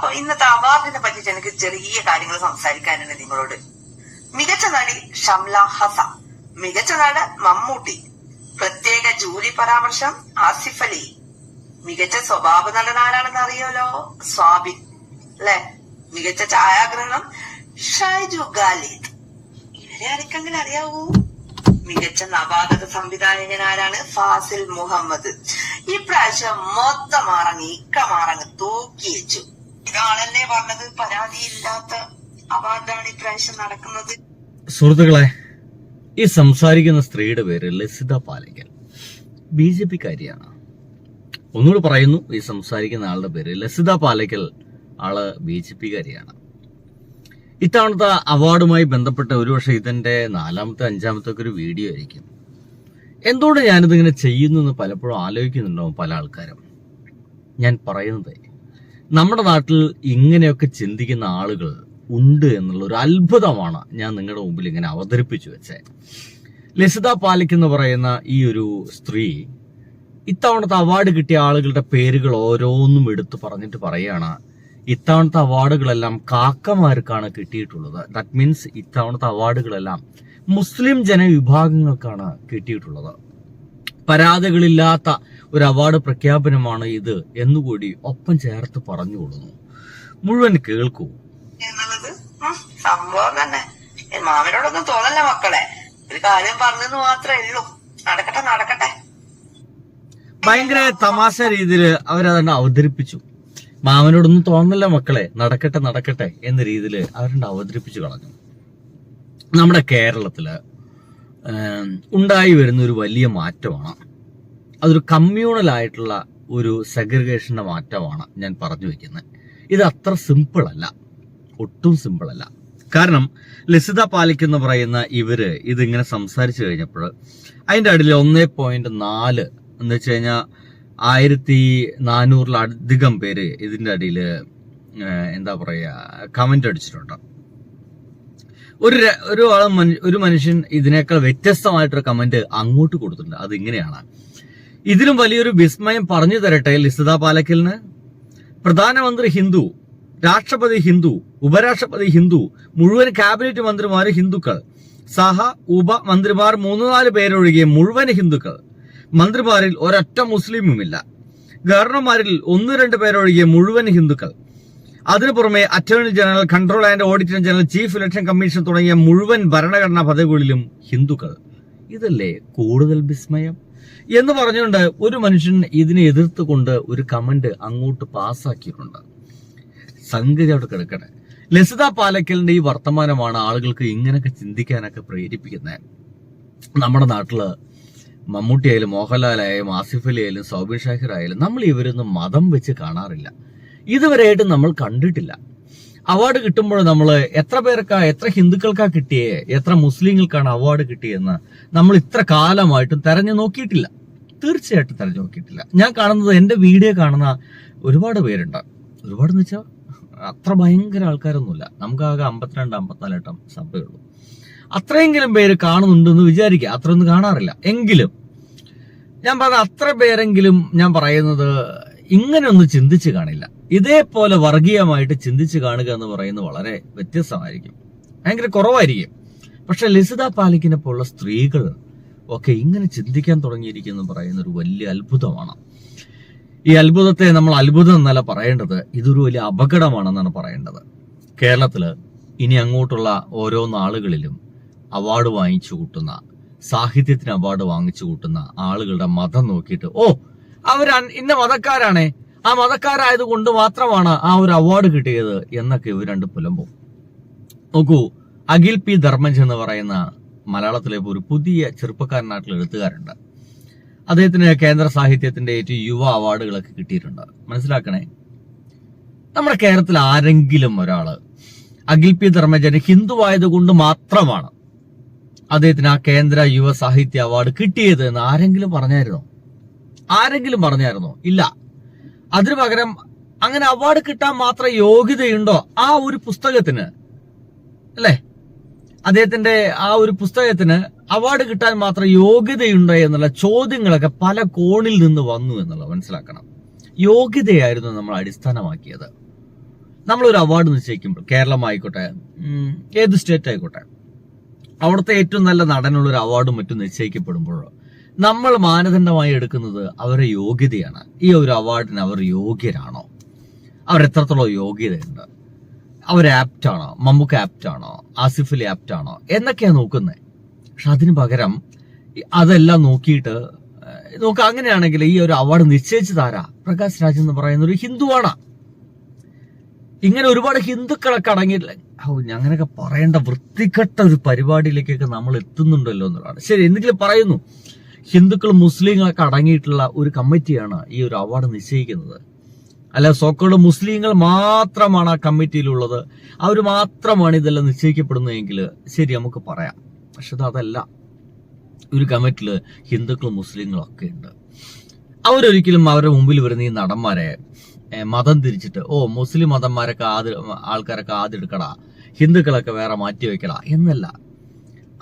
അപ്പൊ ഇന്നത്തെ അവാർഡിനെ പറ്റിയിട്ട് എനിക്ക് ചെറിയ കാര്യങ്ങൾ സംസാരിക്കാനുണ്ട് നിങ്ങളോട്. മികച്ച നടി ഷംല ഹസ മികച്ച നടൻ മമ്മൂട്ടി പ്രത്യേക ജൂറി പരാമർശം ആസിഫ് അലി മികച്ച സ്വഭാവ നടൻ ആരാണെന്ന് അറിയാലോ? സ്വാബിൻ അല്ലെ? മികച്ച ഛായാഗ്രഹണം ഷൈജു ഗാലിദ് ഇവരെ ആർക്കെങ്കിലും അറിയാവൂ? മികച്ച നവാഗത സംവിധായകൻ ആരാണ്? ഫാസിൽ മുഹമ്മദ്. ഇപ്രാവശ്യം മൊത്തം മാറങ്ങ് ഇക്ക മാറങ്ങ് തൂക്കി ഇതാളെന്നെ പറഞ്ഞത്. പരാതിയില്ലാത്ത അവാർഡാണ് ഇപ്രാവശ്യം നടക്കുന്നത്. സുഹൃത്തുക്കളെ ഈ സംസാരിക്കുന്ന സ്ത്രീയുടെ പേര് ലസിത പാലയ്ക്കൽ ബി ജെ പിക്കാരിയാണ്. ഒന്നുകൂടി പറയുന്നു ഈ സംസാരിക്കുന്ന ആളുടെ പേര് ലസിത പാലയ്ക്കൽ ആൾ ബി ജെ പിക്കാരിയാണ്. ഇത്തവണത്തെ അവാർഡുമായി ബന്ധപ്പെട്ട ഒരുപക്ഷെ ഇതിന്റെ നാലാമത്തെ അഞ്ചാമത്തെ ഒക്കെ ഒരു വീഡിയോ ആയിരിക്കും. എന്തുകൊണ്ട് ഞാനിതിങ്ങനെ ചെയ്യുന്നു എന്ന് പലപ്പോഴും ആലോചിക്കുന്നുണ്ടാവും പല ആൾക്കാരും. ഞാൻ പറയുന്നത് നമ്മുടെ നാട്ടിൽ ഇങ്ങനെയൊക്കെ ചിന്തിക്കുന്ന ആളുകൾ ഉണ്ട് എന്നുള്ള ഒരു അത്ഭുതമാണ് ഞാൻ നിങ്ങളുടെ മുമ്പിൽ ഇങ്ങനെ അവതരിപ്പിച്ചു വെച്ചേ. ലസിത പാലിക് എന്ന് പറയുന്ന ഈ ഒരു സ്ത്രീ ഇത്തവണത്തെ അവാർഡ് കിട്ടിയ ആളുകളുടെ പേരുകൾ ഓരോന്നും എടുത്തു പറഞ്ഞിട്ട് പറയുകയാണ്. ഇത്തവണത്തെ അവാർഡുകളെല്ലാം കാക്കമാർക്കാണ് കിട്ടിയിട്ടുള്ളത്. ദാറ്റ് മീൻസ് ഇത്തവണത്തെ അവാർഡുകളെല്ലാം മുസ്ലിം ജനവിഭാഗങ്ങൾക്കാണ് കിട്ടിയിട്ടുള്ളത്. പരാതികളില്ലാത്ത ഒരു അവാർഡ് പ്രഖ്യാപനമാണ് ഇത് എന്നുകൂടി ഒപ്പം ചേർത്ത് പറഞ്ഞു പറഞ്ഞുകൊള്ളുന്നു. മുഴുവൻ കേൾക്കൂ. സംഭവം തന്നെ. മാമനോടൊന്നും തോന്നല്ല മക്കളെ. ഒരു കാര്യം പറഞ്ഞെന്ന് മാത്രമേ ഉള്ളൂ. നടക്കട്ടെ നടക്കട്ടെ. ഭയങ്കര തമാശ രീതിയിൽ അവരതന്നെ അവതരിപ്പിച്ചു. മാമനോടൊന്നും തോന്നല്ല മക്കളെ. നടക്കട്ടെ നടക്കട്ടെ എന്ന രീതിയിൽ അവരുടെ അവതരിപ്പിച്ചു കളഞ്ഞു. നമ്മുടെ കേരളത്തിൽ ഉണ്ടായി വരുന്ന ഒരു വലിയ മാറ്റമാണ് അതൊരു കമ്മ്യൂണൽ ആയിട്ടുള്ള ഒരു സെഗ്രിഗേഷന്റെ മാറ്റമാണ് ഞാൻ പറഞ്ഞു വെക്കുന്നത്. ഇത് അത്ര സിമ്പിളല്ല ഒട്ടും സിമ്പിളല്ല കാരണം ലസിത പാലിക്കുന്ന പറയുന്ന ഇവർ ഇതിങ്ങനെ സംസാരിച്ചു കഴിഞ്ഞപ്പോൾ അതിന്റെ അടിയിൽ ഒന്നേ പോയിന്റ് നാല് എന്ന് വെച്ച് കഴിഞ്ഞാൽ ആയിരത്തി നാനൂറിലധികം പേര് ഇതിന്റെ അടിയിൽ എന്താ പറയുക കമന്റ് അടിച്ചിട്ടുണ്ട്. ഒരു ഒരു ഒരു മനുഷ്യൻ ഇതിനേക്കാൾ വ്യത്യസ്തമായിട്ടൊരു കമന്റ് അങ്ങോട്ട് കൊടുത്തിട്ടുണ്ട്. അത് ഇങ്ങനെയാണ് ഇതിലും വലിയൊരു വിസ്മയം പറഞ്ഞു തരട്ടെ ലിസിത പാലക്കലിന്. പ്രധാനമന്ത്രി ഹിന്ദു രാഷ്ട്രപതി ഹിന്ദു ഉപരാഷ്ട്രപതി ഹിന്ദു മുഴുവൻ ക്യാബിനറ്റ് മന്ത്രിമാർ ഹിന്ദുക്കൾ. സഹ ഉപ മന്ത്രിമാർ മൂന്ന് നാല് പേരൊഴികെ മുഴുവൻ ഹിന്ദുക്കൾ. മന്ത്രിമാരിൽ ഒരൊറ്റ മുസ്ലിമുമില്ല. ഗവർണർമാരിൽ ഒന്ന് രണ്ട് പേരൊഴികെ മുഴുവൻ ഹിന്ദുക്കൾ. അതിനു പുറമെ attorney general control and auditor general chief election commission തുടങ്ങിയ മുഴുവൻ ഭരണഘടനാ പദവികളിലും ഹിന്ദുക്കൾ. ഇതല്ലേ കൂടുതൽ വിസ്മയം? എന്ന് പറഞ്ഞുകൊണ്ട് ഒരു മനുഷ്യൻ ഇതിനെ എതിർത്തുകൊണ്ട് ഒരു കമന്റ് അങ്ങോട്ട് പാസ്സാക്കിയിട്ടുണ്ട്. സംഗതി അവിടെ കിടക്കണേ ലസിത പാലക്കലിന്റെ ഈ വർത്തമാനമാണ് ആളുകൾക്ക് ഇങ്ങനെയൊക്കെ ചിന്തിക്കാനൊക്കെ പ്രേരിപ്പിക്കുന്നത് നമ്മുടെ നാട്ടിൽ മമ്മൂട്ടി ആയാലും മോഹൻലാലായാലും ആസിഫ് അലി ആയാലും സൗബിൻ ഷാഹിർ ആയാലും നമ്മൾ ഇവരൊന്നും മതം വെച്ച് കാണാറില്ല. ഇതുവരെയായിട്ട് നമ്മൾ കണ്ടിട്ടില്ല. അവാർഡ് കിട്ടുമ്പോൾ നമ്മൾ എത്ര പേർക്കാ എത്ര ഹിന്ദുക്കൾക്കാ കിട്ടിയേ എത്ര മുസ്ലിങ്ങൾക്കാണ് അവാർഡ് കിട്ടിയെന്ന് നമ്മൾ ഇത്ര കാലമായിട്ടും തെരഞ്ഞു നോക്കിയിട്ടില്ല. തീർച്ചയായിട്ടും തെരഞ്ഞു നോക്കിയിട്ടില്ല. ഞാൻ കാണുന്നത് എന്റെ വീഡിയോ കാണുന്ന ഒരുപാട് പേരുണ്ട്. ഒരുപാട് എന്ന് വെച്ചാൽ അത്ര ഭയങ്കര ആൾക്കാരൊന്നുമില്ല. നമുക്ക് ആകെ അമ്പത്തിരണ്ട് അമ്പത്തിനാല് വട്ടം സഭയേ ഉള്ളൂ. അത്രയെങ്കിലും പേര് കാണുന്നുണ്ടെന്ന് വിചാരിക്കുക അത്രയൊന്നും കാണാറില്ല. എങ്കിലും ഞാൻ പറഞ്ഞ അത്ര പേരെങ്കിലും ഞാൻ പറയുന്നത് ഇങ്ങനെ ഒന്ന് ചിന്തിച്ച് കാണില്ല. ഇതേപോലെ വർഗീയമായിട്ട് ചിന്തിച്ച് കാണുക എന്ന് പറയുന്നത് വളരെ വ്യത്യസ്തമായിരിക്കും. ഭയങ്കര കുറവായിരിക്കും. പക്ഷെ ലസിത പാലിക്കിനെ പോലുള്ള സ്ത്രീകൾ ഒക്കെ ഇങ്ങനെ ചിന്തിക്കാൻ തുടങ്ങിയിരിക്കുന്നു പറയുന്ന ഒരു വലിയ അത്ഭുതമാണ്. ഈ അത്ഭുതത്തെ നമ്മൾ അത്ഭുതം എന്നല്ല പറയേണ്ടത് ഇതൊരു വലിയ അപകടമാണെന്നാണ് പറയേണ്ടത്. കേരളത്തിൽ ഇനി അങ്ങോട്ടുള്ള ഓരോ നാളുകളിലും അവാർഡ് വാങ്ങിച്ചു കൂട്ടുന്ന സാഹിത്യത്തിന് അവാർഡ് വാങ്ങിച്ചു കൂട്ടുന്ന ആളുകളുടെ മതം നോക്കിയിട്ട് ഓ അവർ ഇന്ന മതക്കാരാണേ ആ മതക്കാരായത് കൊണ്ട് മാത്രമാണ് ആ ഒരു അവാർഡ് കിട്ടിയത് എന്നൊക്കെ ഇവർ രണ്ട് പുലമ്പും. നോക്കൂ അഖിൽ പി ധർമ്മജ് എന്ന് പറയുന്ന മലയാളത്തിലെ ഒരു പുതിയ ചെറുപ്പക്കാരനായിട്ടുള്ള എഴുത്തുകാരുണ്ട്. അദ്ദേഹത്തിന് കേന്ദ്ര സാഹിത്യത്തിന്റെ ഏറ്റവും യുവ അവാർഡുകളൊക്കെ കിട്ടിയിട്ടുണ്ട്. മനസ്സിലാക്കണേ? നമ്മുടെ കേരളത്തിൽ ആരെങ്കിലും ഒരാൾ അഖിൽ പി ധർമ്മജന് ഹിന്ദു ആയതുകൊണ്ട് മാത്രമാണ് അദ്ദേഹത്തിന് ആ കേന്ദ്ര യുവ സാഹിത്യ അവാർഡ് കിട്ടിയത് എന്ന് ആരെങ്കിലും പറഞ്ഞായിരുന്നോ? ആരെങ്കിലും പറഞ്ഞായിരുന്നോ? ഇല്ല. അതിനു പകരം അങ്ങനെ അവാർഡ് കിട്ടാൻ മാത്രം യോഗ്യതയുണ്ടോ ആ ഒരു പുസ്തകത്തിന്? അല്ലേ? അദ്ദേഹത്തിന്റെ ആ ഒരു പുസ്തകത്തിന് അവാർഡ് കിട്ടാൻ മാത്രം യോഗ്യതയുണ്ടോ എന്നുള്ള ചോദ്യങ്ങളൊക്കെ പല കോണിൽ നിന്ന് വന്നു എന്നുള്ളത് മനസ്സിലാക്കണം. യോഗ്യതയായിരുന്നു നമ്മൾ അടിസ്ഥാനമാക്കിയത്. നമ്മളൊരു അവാർഡ് നിശ്ചയിക്കുമ്പോൾ കേരളം ആയിക്കോട്ടെ ഏത് സ്റ്റേറ്റ് ആയിക്കോട്ടെ അവിടുത്തെ ഏറ്റവും നല്ല നടനുള്ള ഒരു അവാർഡും മറ്റും നിശ്ചയിക്കപ്പെടുമ്പോഴോ നമ്മൾ മാനദണ്ഡമായി എടുക്കുന്നത് അവരുടെ യോഗ്യതയാണ്. ഈ ഒരു അവാർഡിന് അവർ യോഗ്യരാണോ? അവർ എത്രത്തോളം യോഗ്യതയുണ്ട്? അവർ ആപ്റ്റ് ആപ്റ്റാണോ മമ്മൂക്ക ആപ്റ്റാണോ അലി ആപ്റ്റാണോ എന്നൊക്കെയാണ് നോക്കുന്നത് പക്ഷെ അതിന് പകരം അതെല്ലാം നോക്കിയിട്ട് നോക്കുക നോക്ക അങ്ങനെയാണെങ്കിൽ ഈ ഒരു അവാർഡ് നിശ്ചയിച്ചു താരാ പ്രകാശ് രാജ് എന്ന് പറയുന്ന ഒരു ഹിന്ദുവാണ്. ഇങ്ങനെ ഒരുപാട് ഹിന്ദുക്കളൊക്കെ അടങ്ങിയിട്ടില്ല ഓ അങ്ങനെയൊക്കെ പറയേണ്ട വൃത്തികെട്ട ഒരു പരിപാടിയിലേക്കൊക്കെ നമ്മൾ എത്തുന്നുണ്ടല്ലോ എന്നുള്ളതാണ്. ശരി എന്തെങ്കിലും പറയുന്നു. ഹിന്ദുക്കൾ മുസ്ലിങ്ങളൊക്കെ അടങ്ങിയിട്ടുള്ള ഒരു കമ്മിറ്റിയാണ് ഈ ഒരു അവാർഡ് നിശ്ചയിക്കുന്നത്. അല്ല സോക്കോട് മുസ്ലിങ്ങൾ മാത്രമാണ് ആ കമ്മിറ്റിയിലുള്ളത്. അവർ മാത്രമാണ് ഇതെല്ലാം നിശ്ചയിക്കപ്പെടുന്നതെങ്കിൽ ശരി നമുക്ക് പറയാം. പക്ഷെ അത് അതല്ല. ഒരു കമ്മിറ്റിയിൽ ഹിന്ദുക്കളും മുസ്ലിങ്ങളും ഒക്കെ ഉണ്ട്. അവരൊരിക്കലും അവരുടെ മുമ്പിൽ വരുന്ന ഈ നടന്മാരെ മതം തിരിച്ചിട്ട് ഓ മുസ്ലിം മതന്മാരൊക്കെ ആദ്യ ആൾക്കാരൊക്കെ ആദ്യം എടുക്കടാ ഹിന്ദുക്കളൊക്കെ വേറെ മാറ്റി വെക്കടാ എന്നല്ല.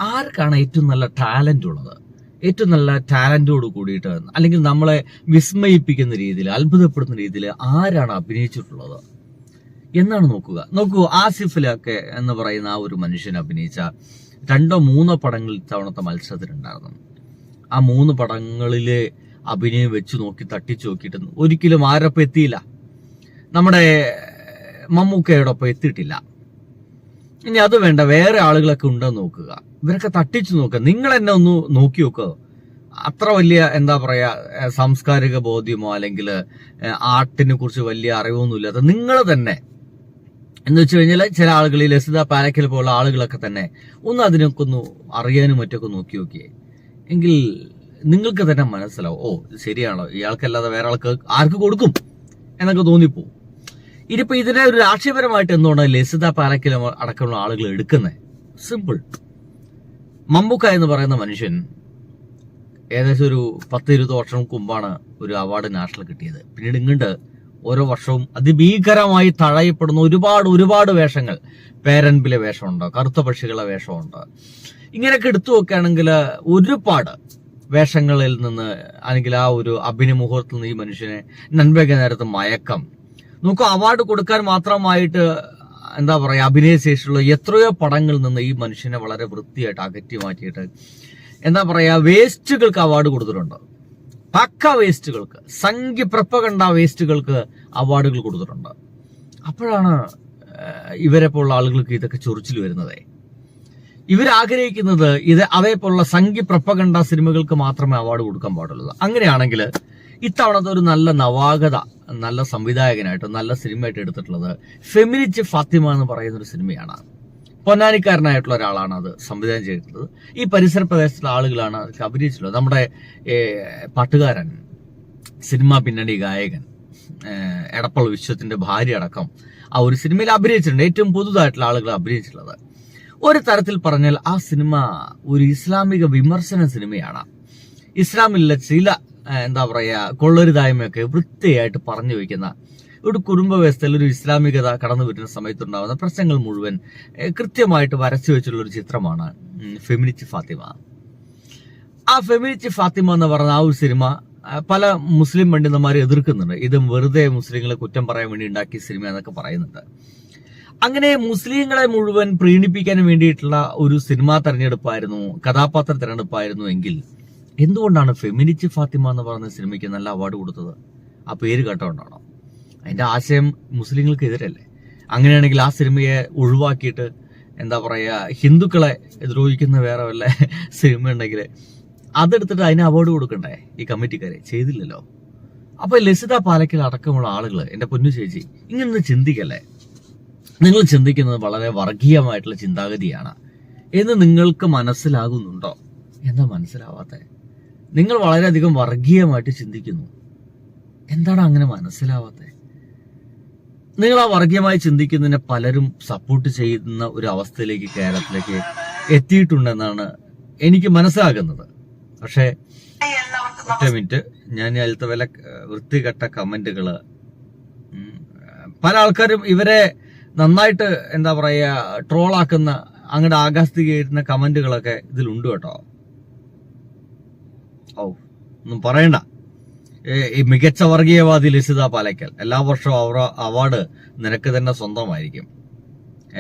ആർക്കാണ് ഏറ്റവും നല്ല ടാലന്റ് ഉള്ളത്? ഏറ്റവും നല്ല ടാലന്റോട് കൂടിയിട്ട് അല്ലെങ്കിൽ നമ്മളെ വിസ്മയിപ്പിക്കുന്ന രീതിയിൽ അത്ഭുതപ്പെടുന്ന രീതിയിൽ ആരാണ് അഭിനയിച്ചിട്ടുള്ളത്? എന്നാണ് നോക്കുക. നോക്കൂ ആസിഫിലൊക്കെ എന്ന് പറയുന്ന ആ ഒരു മനുഷ്യൻ അഭിനയിച്ച രണ്ടോ മൂന്നോ പടങ്ങളിൽ തവണത്തെ മത്സരത്തിലുണ്ടായിരുന്നു. ആ മൂന്ന് പടങ്ങളിലെ അഭിനയം വെച്ച് നോക്കി തട്ടിച്ചു നോക്കിയിട്ട് ഒരിക്കലും ആരൊപ്പം എത്തിയില്ല. നമ്മുടെ മമ്മൂക്കയോടൊപ്പം എത്തിയിട്ടില്ല. ഇനി അത് വേണ്ട വേറെ ആളുകളൊക്കെ ഉണ്ടോ നോക്കുക. ഇവരൊക്കെ തട്ടിച്ചു നോക്കുക. നിങ്ങൾ എന്നെ ഒന്ന് നോക്കി നോക്കുക അത്ര വലിയ എന്താ പറയാ സാംസ്കാരിക ബോധ്യമോ അല്ലെങ്കിൽ ആർട്ടിനെ കുറിച്ച് വലിയ അറിവൊന്നും ഇല്ലാത്ത നിങ്ങൾ തന്നെ. എന്ന് വെച്ച് കഴിഞ്ഞാൽ ചില ആളുകൾ ഈ ലസിത പാലക്കൽ പോലുള്ള ആളുകളൊക്കെ തന്നെ ഒന്ന് അതിനൊക്കെ ഒന്ന് അറിയാനും മറ്റൊക്കെ നോക്കി നോക്കിയേ. എങ്കിൽ നിങ്ങൾക്ക് തന്നെ മനസ്സിലാവും ഓ ശരിയാണോ? ഇയാൾക്കല്ലാതെ വേറെ ആൾക്ക് ആർക്ക് കൊടുക്കും? എന്നൊക്കെ തോന്നിപ്പോവും. ഇനിയിപ്പോ ഇതിനെ ഒരു രാഷ്ട്രീയപരമായിട്ട് എന്തുകൊണ്ടാണ് ലസിത പാലക്കിൽ അടക്കമുള്ള ആളുകൾ എടുക്കുന്നത് സിമ്പിൾ മമ്മൂക്ക എന്ന് പറയുന്ന മനുഷ്യൻ ഏകദേശം ഒരു പത്ത് ഇരുപത് വർഷം മുമ്പാണ് ഒരു അവാർഡ് നാഷണൽ കിട്ടിയത്. പിന്നീട് ഇങ്ങോട്ട് ഓരോ വർഷവും അതിഭീകരമായി തഴയപ്പെടുന്ന ഒരുപാട് ഒരുപാട് വേഷങ്ങൾ. പേരൻപിലെ വേഷമുണ്ട്? കറുത്ത പക്ഷികളെ വേഷമുണ്ട്? ഇങ്ങനെയൊക്കെ എടുത്തു നോക്കുകയാണെങ്കിൽ ഒരുപാട് വേഷങ്ങളിൽ നിന്ന് അല്ലെങ്കിൽ ആ ഒരു അഭിനയ മുഹൂർത്തത്തിൽ നിന്ന് ഈ മനുഷ്യനെ നൻപക നേരത്ത് മയക്കം നമുക്ക് അവാർഡ് കൊടുക്കാൻ മാത്രമായിട്ട് എന്താ പറയാ അഭിനയശേഷിയുള്ള എത്രയോ പടങ്ങളിൽ നിന്ന് ഈ മനുഷ്യനെ വളരെ വൃത്തിയായിട്ട് അകറ്റി മാറ്റിയിട്ട് എന്താ പറയുക വേസ്റ്റുകൾക്ക് അവാർഡ് കൊടുത്തിട്ടുണ്ട്. പക്ക വേസ്റ്റുകൾക്ക് സംഖ്യ പ്രപ്പകണ്ട വേസ്റ്റുകൾക്ക് അവാർഡുകൾ കൊടുത്തിട്ടുണ്ട്. അപ്പോഴാണ് ഇവരെ പോലുള്ള ആളുകൾക്ക് ഇതൊക്കെ ചൊറിച്ചിൽ വരുന്നത്. ഇവരാഗ്രഹിക്കുന്നത് ഇത് അതേപോലുള്ള സംഖ്യ പ്രപ്പകണ്ട സിനിമകൾക്ക് മാത്രമേ അവാർഡ് കൊടുക്കാൻ പാടുള്ളൂ. അങ്ങനെയാണെങ്കിൽ ഇത്തവണത്തെ ഒരു നല്ല നവാഗത നല്ല സംവിധായകനായിട്ട് നല്ല സിനിമയായിട്ട് എടുത്തിട്ടുള്ളത് ഫെമിനിച്ച് ഫാത്തിമ എന്ന് പറയുന്ന ഒരു സിനിമയാണ്. പൊന്നാനിക്കാരനായിട്ടുള്ള ഒരാളാണ് അത് സംവിധാനം ചെയ്തിട്ടുള്ളത്. ഈ പരിസര പ്രദേശത്തുള്ള ആളുകളാണ് അഭിനയിച്ചിട്ടുള്ളത്. നമ്മുടെ പാട്ടുകാരൻ സിനിമാ പിന്നണി ഗായകൻ എടപ്പൾ വിശ്വത്തിന്റെ ഭാര്യ അടക്കം ആ ഒരു സിനിമയിൽ അഭിനയിച്ചിട്ടുണ്ട്. ഏറ്റവും പുതുതായിട്ടുള്ള ആളുകൾ അഭിനയിച്ചിട്ടുള്ളത്. ഒരു തരത്തിൽ പറഞ്ഞാൽ ആ സിനിമ ഒരു ഇസ്ലാമിക വിമർശന സിനിമയാണ്. ഇസ്ലാമിലെ ചില എന്താ പറയാ കൊള്ളരുതായ്മയൊക്കെ വൃത്തിയായിട്ട് പറഞ്ഞു വയ്ക്കുന്ന ഒരു കുടുംബ വ്യവസ്ഥയിൽ ഒരു ഇസ്ലാമികത കടന്നു വരുന്ന സമയത്തുണ്ടാകുന്ന പ്രശ്നങ്ങൾ മുഴുവൻ കൃത്യമായിട്ട് വരച്ചു വെച്ചിട്ടുള്ള ഒരു ചിത്രമാണ് ഫെമിനിച്ച് ഫാത്തിമ. ആ ഫെമിനിച്ച് ഫാത്തിമ എന്ന് പറഞ്ഞ ആ ഒരു സിനിമ പല മുസ്ലിം പണ്ഡിതന്മാരെ എതിർക്കുന്നുണ്ട്. ഇതും വെറുതെ മുസ്ലിങ്ങളെ കുറ്റം പറയാൻ വേണ്ടി ഉണ്ടാക്കിയ സിനിമ എന്നൊക്കെ പറയുന്നുണ്ട്. അങ്ങനെ മുസ്ലിങ്ങളെ മുഴുവൻ പ്രീണിപ്പിക്കാൻ വേണ്ടിയിട്ടുള്ള ഒരു സിനിമാ തെരഞ്ഞെടുപ്പായിരുന്നു കഥാപാത്ര തെരഞ്ഞെടുപ്പായിരുന്നു എങ്കിൽ എന്തുകൊണ്ടാണ് ഫെമിനിച്ച് ഫാത്തിമ എന്ന് പറയുന്ന സിനിമയ്ക്ക് നല്ല അവാർഡ് കൊടുത്തത്? ആ പേര് കേട്ടോണ്ടാണോ? അതിന്റെ ആശയം മുസ്ലിങ്ങൾക്ക് എതിരല്ലേ അങ്ങനെയാണെങ്കിൽ ആ സിനിമയെ ഒഴിവാക്കിയിട്ട് എന്താ പറയുക ഹിന്ദുക്കളെ ദ്രോഹിക്കുന്ന വേറെ വല്ല സിനിമ ഉണ്ടെങ്കിൽ അതെടുത്തിട്ട് അതിന് അവാർഡ് കൊടുക്കണ്ടേ? ഈ കമ്മിറ്റിക്കാരെ ചെയ്തില്ലല്ലോ. അപ്പൊ ലസിത പാലക്കൽ അടക്കമുള്ള ആളുകൾ എന്റെ പൊന്നു ചേച്ചി ഇങ്ങനെ ചിന്തിക്കല്ലേ? നിങ്ങൾ ചിന്തിക്കുന്നത് വളരെ വർഗീയമായിട്ടുള്ള ചിന്താഗതിയാണ്. എന്ന് നിങ്ങൾക്ക് മനസ്സിലാകുന്നുണ്ടോ? എന്താ മനസ്സിലാവാത്തെ? നിങ്ങൾ വളരെയധികം വർഗീയമായിട്ട് ചിന്തിക്കുന്നു. എന്താണ് അങ്ങനെ മനസ്സിലാവാത്തത് നിങ്ങൾ ആ വർഗീയമായി ചിന്തിക്കുന്നതിനെ പലരും സപ്പോർട്ട് ചെയ്യുന്ന ഒരു അവസ്ഥയിലേക്ക് കേരളത്തിലേക്ക് എത്തിയിട്ടുണ്ടെന്നാണ് എനിക്ക് മനസ്സിലാകുന്നത്. പക്ഷേ ഒറ്റ മിനിറ്റ്. ഞാൻ അതിലത്തെ വില വൃത്തികെട്ട കമന്റുകൾ പല ആൾക്കാരും ഇവരെ നന്നായിട്ട് എന്താ പറയാ ട്രോളാക്കുന്ന അങ്ങോട്ട് വരുന്ന കമന്റുകളൊക്കെ ഇതിലുണ്ട് കേട്ടോ. ഒന്നും പറയണ്ട. ഈ മികച്ച വർഗീയവാദി ലസിത പാലയ്ക്കൽ എല്ലാ വർഷവും അവർ അവാർഡ് നിനക്ക് തന്നെ സ്വന്തമായിരിക്കും.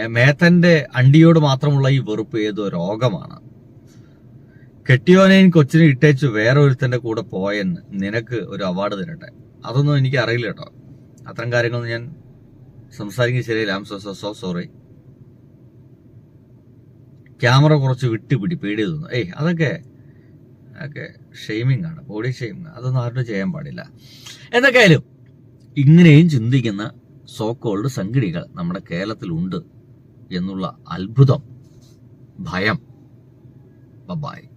മേത്തന്റെ അണ്ടിയോട് മാത്രമുള്ള ഈ വെറുപ്പ് ഏതോ രോഗമാണ്. കെട്ടിയോനെയും കൊച്ചിനെ ഇട്ടേച്ച് വേറെ ഒരുത്തന്റെ കൂടെ പോയെന്ന് നിനക്ക് ഒരു അവാർഡ് തരട്ടെ. അതൊന്നും എനിക്ക് അറിയില്ല കേട്ടോ. അത്തരം കാര്യങ്ങളൊന്നും ഞാൻ സംസാരിക്കുന്നത് ശരിയല്ല. ആം so so so sorry camera കുറച്ച് വിട്ടുപിടി പേടി തോന്നുന്നു. ഏയ് അതൊക്കെ അതൊക്കെ ഷെയ്മിങ് ആണ് ബോഡി ഷെയ്മിങ് അതൊന്നും ആരും ചെയ്യാൻ പാടില്ല. എന്തൊക്കെയായാലും ഇങ്ങനെയും ചിന്തിക്കുന്ന സോക്കോൾഡ് സംഘടികൾ നമ്മുടെ കേരളത്തിലുണ്ട് എന്നുള്ള അത്ഭുതം ഭയം. ബബായ്